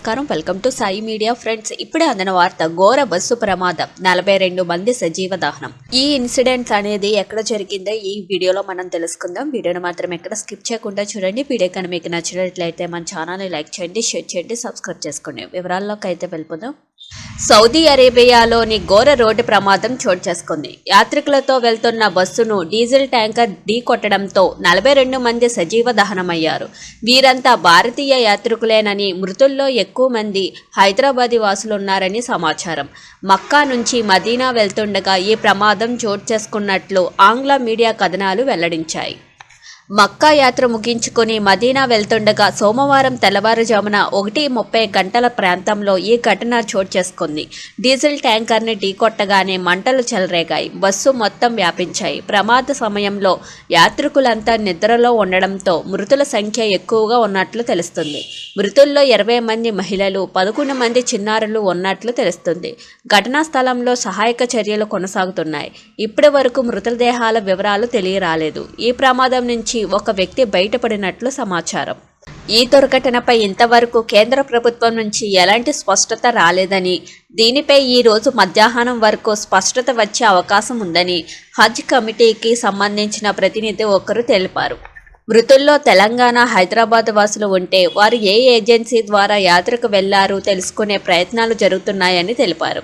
నమస్కారం. Welcome to Sai media friends. ఇప్పుడే అందిన వార్త ఘోర బస్సు ప్రమాదం. నలభై రెండు మంది సజీవ దహనం. ఈ ఇన్సిడెంట్ అనేది ఎక్కడ జరిగిందో ఈ వీడియోలో మనం తెలుసుకుందాం. వీడియోను మాత్రం ఎక్కడ స్కిప్ చేయకుండా చూడండి. వీడియో కనుక మీకు నచ్చినట్లయితే మన ఛానల్ని లైక్ చేయండి షేర్ చేయండి సబ్స్క్రైబ్ చేసుకోండి. వివరాల్లోకి అయితే వెళ్ళిపోదాం. సౌదీ అరేబియాలోని ఘోర రోడ్డు ప్రమాదం చోటు చేసుకుంది. యాత్రికులతో వెళ్తున్న బస్సును డీజిల్ ట్యాంకర్ ఢీకొట్టడంతో నలభై రెండు మంది సజీవ దహనమయ్యారు. వీరంతా భారతీయ యాత్రికులేనని మృతుల్లో ఎక్కువ మంది హైదరాబాదీ వాసులున్నారని సమాచారం. మక్కా నుంచి మదీనా వెళ్తుండగా ఈ ప్రమాదం చోటు చేసుకున్నట్లు ఆంగ్ల మీడియా కథనాలు వెల్లడించాయి. మక్కా యాత్ర ముగించుకుని మదీనా వెళ్తుండగా సోమవారం తెల్లవారుజామున ఒకటి ముప్పై గంటల ప్రాంతంలో ఈ ఘటన చోటు చేసుకుంది. డీజిల్ ట్యాంకర్ని ఢీకొట్టగానే మంటలు చెలరేగాయి. బస్సు మొత్తం వ్యాపించాయి. ప్రమాద సమయంలో యాత్రికులంతా నిద్రలో ఉండడంతో మృతుల సంఖ్య ఎక్కువగా ఉన్నట్లు తెలుస్తుంది. మృతుల్లో ఇరవై మంది మహిళలు పదకొండు మంది చిన్నారులు ఉన్నట్లు తెలుస్తుంది. ఘటనా స్థలంలో సహాయక చర్యలు కొనసాగుతున్నాయి. ఇప్పటి వరకు మృతదేహాల వివరాలు తెలియరాలేదు. ఈ ప్రమాదం నుంచి ఒక వ్యక్తి బయటపడినట్లు సమాచారం. ఈ దుర్ఘటనపై ఇంతవరకు కేంద్ర ప్రభుత్వం నుంచి ఎలాంటి స్పష్టత రాలేదని దీనిపై ఈ రోజు మధ్యాహ్నం వరకు స్పష్టత వచ్చే అవకాశం ఉందని హజ్ కమిటీకి సంబంధించిన ప్రతినిధి ఒకరు తెలిపారు. మృతుల్లో తెలంగాణ హైదరాబాద్ వాసులు ఉంటే వారు ఏ ఏజెన్సీ ద్వారా యాత్రకు వెళ్ళారు తెలుసుకునే ప్రయత్నాలు జరుగుతున్నాయని తెలిపారు.